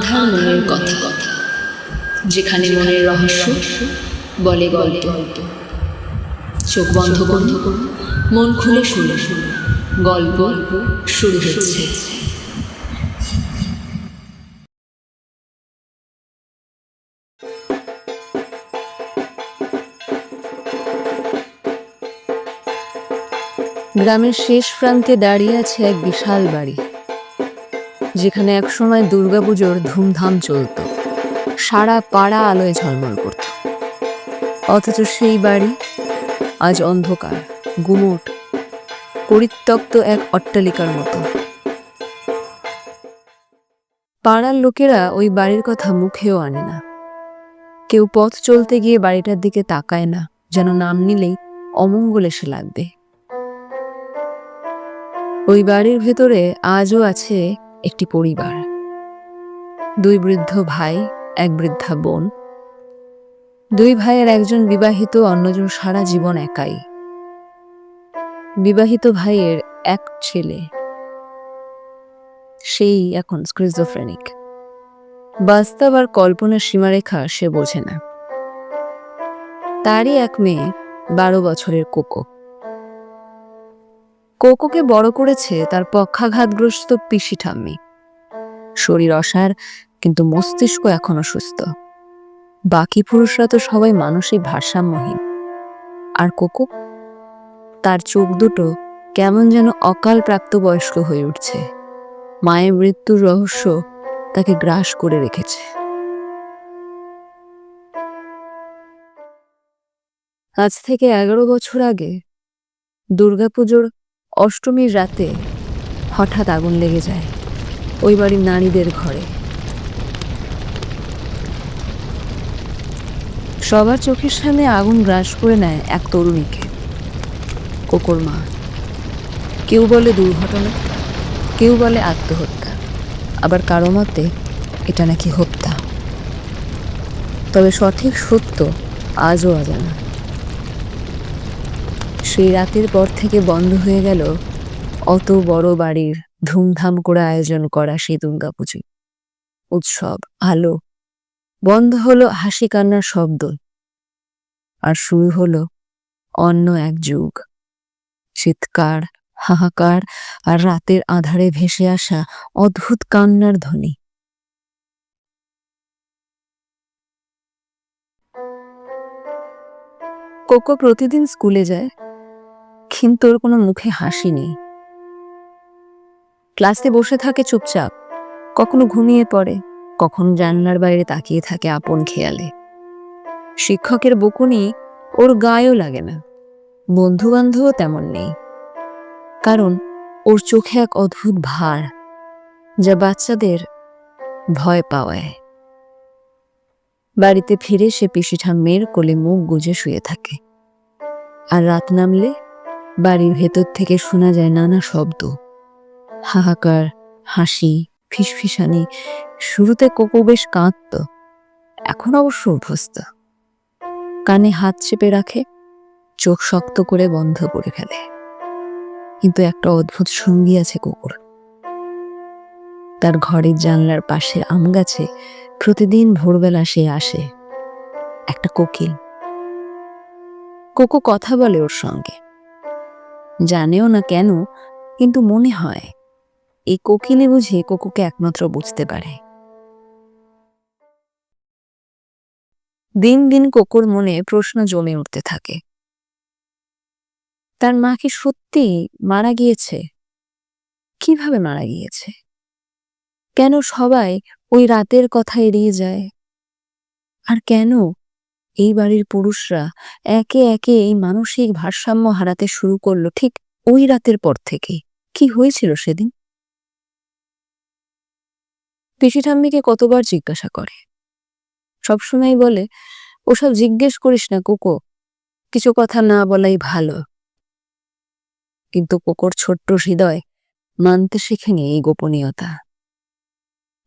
আধার মনের কথা, যেখানে মনের রহস্য বলে গল্প। চোখ বন্ধ করুন, মন খুলে শুনে গল্প শুরু হচ্ছে। গ্রামের শেষ প্রান্তে দাঁড়িয়ে আছে এক বিশাল বাড়ি। যেখানে একসময় দুর্গাপুজোর ধুমধাম চলত। সারা পাড়া আলোয় ঝলমল করত। অথচ সেই বাড়ি আজ অন্ধকার, গুমোট, পরিত্যক্ত এক অট্টালিকার মতো। পাড়ার লোকেরা ওই বাড়ির কথা মুখেও আনে না। কেউ পথ চলতে গিয়ে বাড়িটার দিকে তাকায় না, যেন নাম নিলেই অমঙ্গল এসে লাগবে। ওই বাড়ির ভেতরে আজও আছে একটি পরিবার। দুই বৃদ্ধ ভাই, এক বৃদ্ধা বোন। দুই ভাইয়ের একজন বিবাহিত, অন্যজন সারা জীবন একাই। বিবাহিত ভাইয়ের এক ছেলে। সেই এখন স্ক্রিজোফ্রেনিক। বাস্তব আর কল্পনার সীমারেখা সে বোঝে না। তারই এক মেয়ে, বারো বছরের কোকো। কোকোকে বড় করেছে তার পক্ষাঘাতগ্রস্ত পিসি ঠাম্মি। শরীর অসার, কিন্তু মস্তিষ্ক এখনও সুস্থ। বাকি পুরুষরা তো সবাই মানসিক ভারসাম্যহীন। আর কোকো? তার চোখ দুটো কেমন যেন অকাল প্রাপ্তবয়স্ক হয়ে উঠছে। মায়ের মৃত্যুর রহস্য তাকে গ্রাস করে রেখেছে। আজ থেকে এগারো বছর আগে দুর্গাপুজোর অষ্টমীর রাতে হঠাৎ আগুন লেগে যায় ওই বাড়ির নারীদের ঘরে। সবার চোখের সামনে আগুন গ্রাস করে নেয় এক তরুণীকে। কোকর মা। কেউ বলে দুর্ঘটনা, কেউ বলে আত্মহত্যা, আবার কারও মতে এটা নাকি হত্যা। তবে সঠিক সত্য আজও অজানা। সেই রাতের পর থেকে বন্ধ হয়ে গেল অত বড় বাড়ির ধুমধাম করে আয়োজন করা সেই দুর্গাপুজো। উৎসব, আলো, বন্ধ হলো হাসি কান্নার শব্দ। আর শুরু হলো অন্য এক যুগ। চিৎকার, হাহাকার আর রাতের আধারে ভেসে আসা অদ্ভুত কান্নার ধ্বনি। কোকো প্রতিদিন স্কুলে যায় ওর কোনো মুখে হাসি নেই ক্লাসে বসে থাকে চুপচাপ, কখনো ঘুমিয়ে পড়ে, কখনো জানলার বাইরে তাকিয়ে থাকে আপন খেয়ালে। শিক্ষকের বকুনি ওর গায়েও লাগে না বন্ধু বান্ধবও তেমন নেই। কারণ ওর চোখে এক অদ্ভুত ভার, যা বাচ্চাদের ভয় পাওয়ায়। বাড়িতে ফিরে সে পিসি ঠাম্মের কোলে মুখ গুজে শুয়ে থাকে। আর রাত নামলে বাড়ির ভেতর থেকে শোনা যায় নানা শব্দ। হাহাকার, হাসি, ফিসফিসানি, শুরুতে কোকো বেশ কাঁদত, এখন অবশ্য অভ্যস্ত কানে হাত চেপে রাখে, চোখ শক্ত করে বন্ধ করে ফেলে। কিন্তু একটা অদ্ভুত সঙ্গী আছে কুকুর। তার ঘরের জানলার পাশে আম গাছে প্রতিদিন ভোরবেলা সে আসে, একটা কোকিল। কোকো কথা বলে ওর সঙ্গে। জানেও না কেন, কিন্তু মনে হয়, এই কোকিলে বুঝে কোকোকে একমাত্র বুঝতে পারে। দিন দিন কোকোর মনে প্রশ্ন জমে উঠতে থাকে। তার মা কি সত্যি মারা গিয়েছে? কীভাবে মারা গিয়েছে? কেন সবাই ওই রাতের কথা এড়িয়ে যায়? আর কেন এই বাড়ির পুরুষরা একে একে এই মানসিক ভারসাম্য হারাতে শুরু করল ঠিক ওই রাতের পর থেকে কি হয়েছিল সেদিন? পিসিঠাম্মিকে কতবার জিজ্ঞাসা করে। সবসময় বলে, ওসব জিজ্ঞেস করিস না কোকো, কিছু কথা না বলাই ভালো। কিন্তু কোকোর ছোট্ট হৃদয় মানতে শেখেনি এই গোপনীয়তা।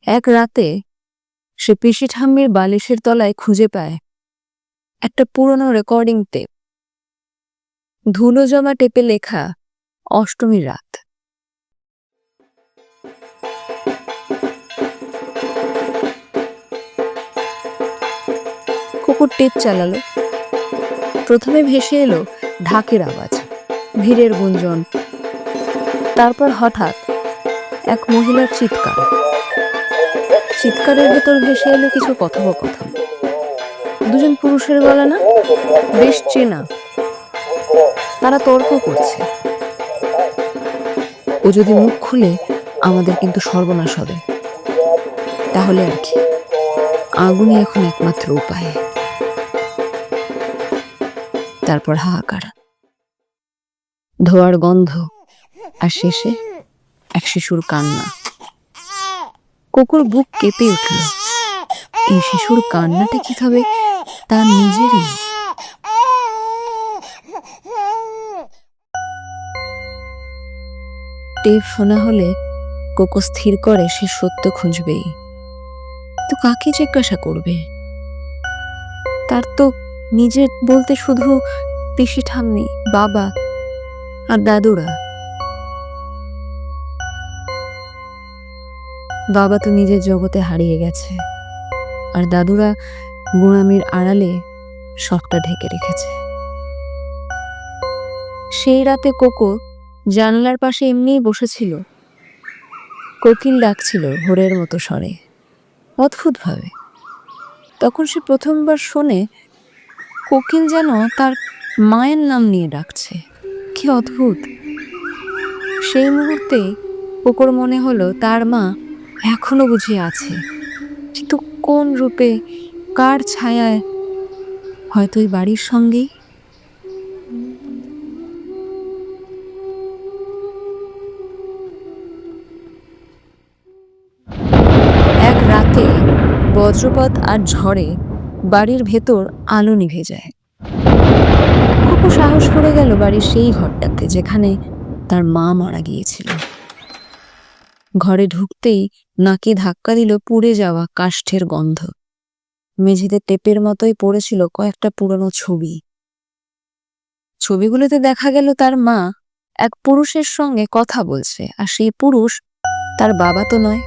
এক রাতে সে পিসি ঠাম্মির বালিশের তলায় খুঁজে পায় একটা পুরনো রেকর্ডিং টেপ ধুলো জমা টেপে লেখা অষ্টমী রাত। কুকুর টেপ চালালো। প্রথমে ভেসে এলো ঢাকের আওয়াজ, ভিড়ের গুঞ্জন। তারপর হঠাৎ এক মহিলার চিৎকার। চিৎকারের ভেতর ভেসে এলো কিছু কথোপকথন। দুজন পুরুষের গলা না বেশ চেনা। তারা তর্ক করছে। ও যদি মুখ খুলে, আমাদের কিন্তু সর্বনাশ হবে। তাহলে আর কি? আগুনই এখন একমাত্র উপায়। তারপর হাহাকার। ধোয়ার গন্ধ, আর শেষে এক শিশুর কান্না। কুকুর বুক কেঁপে উঠল। এই শিশুর কান্নাটা কি তার নিজেরই। টেপ শোনা হলে কোকো স্থির করে, সে সত্য খুঁজবেই। তো কাকে জিজ্ঞাসা করবে? তার তো নিজের বলতে শুধু পিসি ঠাম্মি, বাবা আর দাদুরা। বাবা তো নিজের জগতে হারিয়ে গেছে, আর দাদুরা গোড়ামির আড়ালে সবটা ঢেকে রেখেছে। সেই রাতে কোকো জানলার পাশে এমনিই বসেছিল। কোকিল ডাকছিল ভোরের মতো স্বরে, অদ্ভুতভাবে। তখন সে প্রথমবার শোনে কোকিল যেন তার মায়ের নাম নিয়ে ডাকছে। কি অদ্ভুত! সেই মুহূর্তে কোকোর মনে হলো তার মা এখনও বুঝে আছে, কিন্তু কোন রূপে কার ছায়ায়? হয়তো ওই বাড়ির সঙ্গেই। এক রাতে বজ্রপাত আর ঝড়ে বাড়ির ভেতর আলো নিভে যায়। খুব সাহস করে গেল বাড়ির সেই ঘরটাতে, যেখানে তার মা মারা গিয়েছিল। ঘরে ঢুকতেই নাকে ধাক্কা দিল পুড়ে যাওয়া কাষ্ঠের গন্ধ। মেঝেতে টেপের মতোই পড়েছিল কয়েকটা পুরনো ছবি। ছবিগুলোতে দেখা গেল তার মা এক পুরুষের সঙ্গে কথা বলছে, আর সেই পুরুষ তার বাবা তো নয়,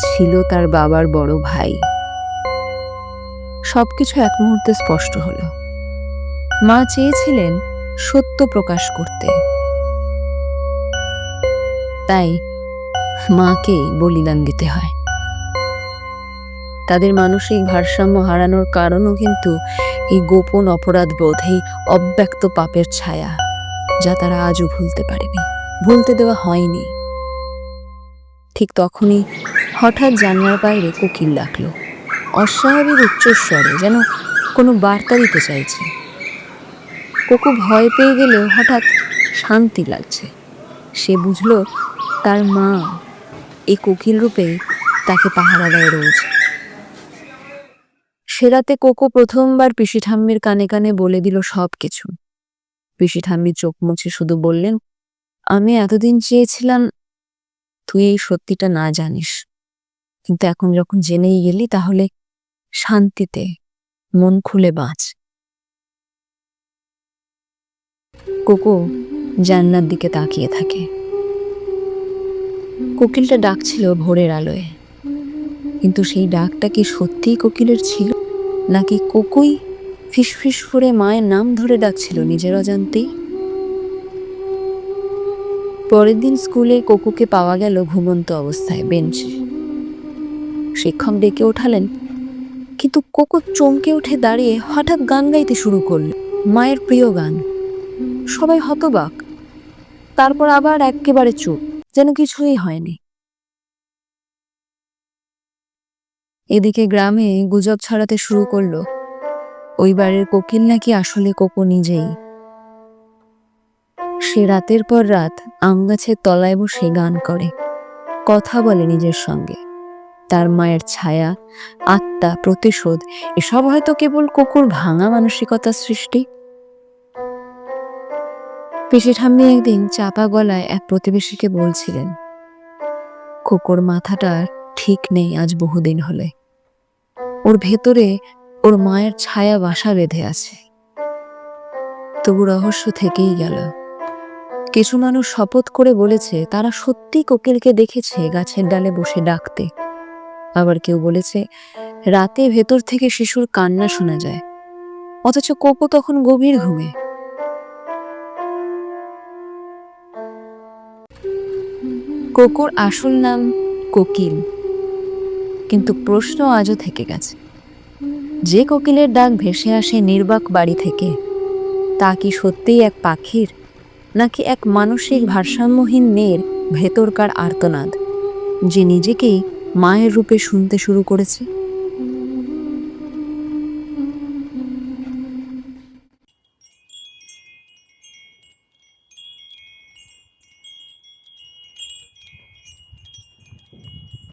ছিল তার বাবার বড় ভাই। সবকিছু এক মুহূর্তে স্পষ্ট হলো। মা চেয়েছিলেন সত্য প্রকাশ করতে। তাই মাকে বলিদান দিতে হয়। তাদের মানসিক ভারসাম্য হারানোর কারণও কিন্তু এই গোপন অপরাধ বোধ এই অব্যক্ত পাপের ছায়া, যা তারা আজও ভুলতে পারেনি। ভুলতে দেওয়া হয়নি। ঠিক তখনই হঠাৎ জানলার বাইরে কোকিল ডাকলো। অস্বাভাবিক উচ্চস্বরে যেন কোনো বার্তা দিতে চাইছে। কোকু ভয় পেয়ে গেলেও হঠাৎ শান্তি লাগছে। সে বুঝলো তার মা এই কোকিল রূপে তাকে পাহারা দেয় রোজ সে রাতে কোকো প্রথমবার পিসি ঠাম্মির কানে কানে বলে দিল সব কিছু পিসি ঠাম্মি চোখ মুছে শুধু বললেন, আমি এতদিন চেয়েছিলাম, তুই এই সত্যিটা না জানিস। কিন্তু এখন যখন জেনেই গেলি, তাহলে শান্তিতে মন খুলে বাঁচ। কোকো জান্নার দিকে তাকিয়ে থাকে। কোকিলটা ডাকছিল ভোরের আলোয়। কিন্তু সেই ডাকটা কি সত্যিই কোকিলের ছিল? নাকি কোকোই ফিসফিস করে মায়ের নাম ধরে ডাকছিল নিজের অজান্তেই? পরের দিন স্কুলে কোকুকে পাওয়া গেল ঘুমন্ত অবস্থায় বেঞ্চে। শিক্ষক ডেকে ওঠালেন, কিন্তু কোকো চমকে উঠে দাঁড়িয়ে হঠাৎ গান গাইতে শুরু করল, মায়ের প্রিয় গান। সবাই হতবাক। তারপর আবার একেবারে চুপ, যেন কিছুই হয়নি। এদিকে গ্রামে গুজব ছড়াতে শুরু করল। ওই বাড়ির কোকিল নাকি আসলে কোকো নিজেই। সে রাতের পর রাত আম গাছের তলায় বসে গান করে, কথা বলে নিজের সঙ্গে। তার মায়ের ছায়া, আত্মা, প্রতিশোধ, এসব হয়তো কেবল কুকুর ভাঙা মানসিকতার সৃষ্টি। পিসি ঠাম্মি একদিন চাপা গলায় এক প্রতিবেশীকে বলছিলেন, কুকুর মাথাটার ঠিক নেই আজ বহুদিন হলে। ওর ভেতরে ওর মায়ের ছায়া বাসা বেঁধে আছে। তবু রহস্য থেকেই গেল। কিছু মানুষ শপথ করে বলেছে, তারা সত্যি কোকিলকে দেখেছে গাছের ডালে বসে ডাকতে। আবার কেউ বলেছে, রাতে ভেতর থেকে শিশুর কান্না শোনা যায়। অথচ কোকো তখন গভীর ঘুমে। কোকোর আসল নাম কোকিল। কিন্তু প্রশ্ন আজও থেকে গেছে। যে কোকিলের ডাক ভেসে আসে নির্বাক বাড়ি থেকে, তা কি সত্যিই এক পাখির, নাকি এক মানসিক ভারসাম্যহীন মেয়ের ভেতরকার আর্তনাদ, যে নিজেকেই মায়ের রূপে শুনতে শুরু করেছে?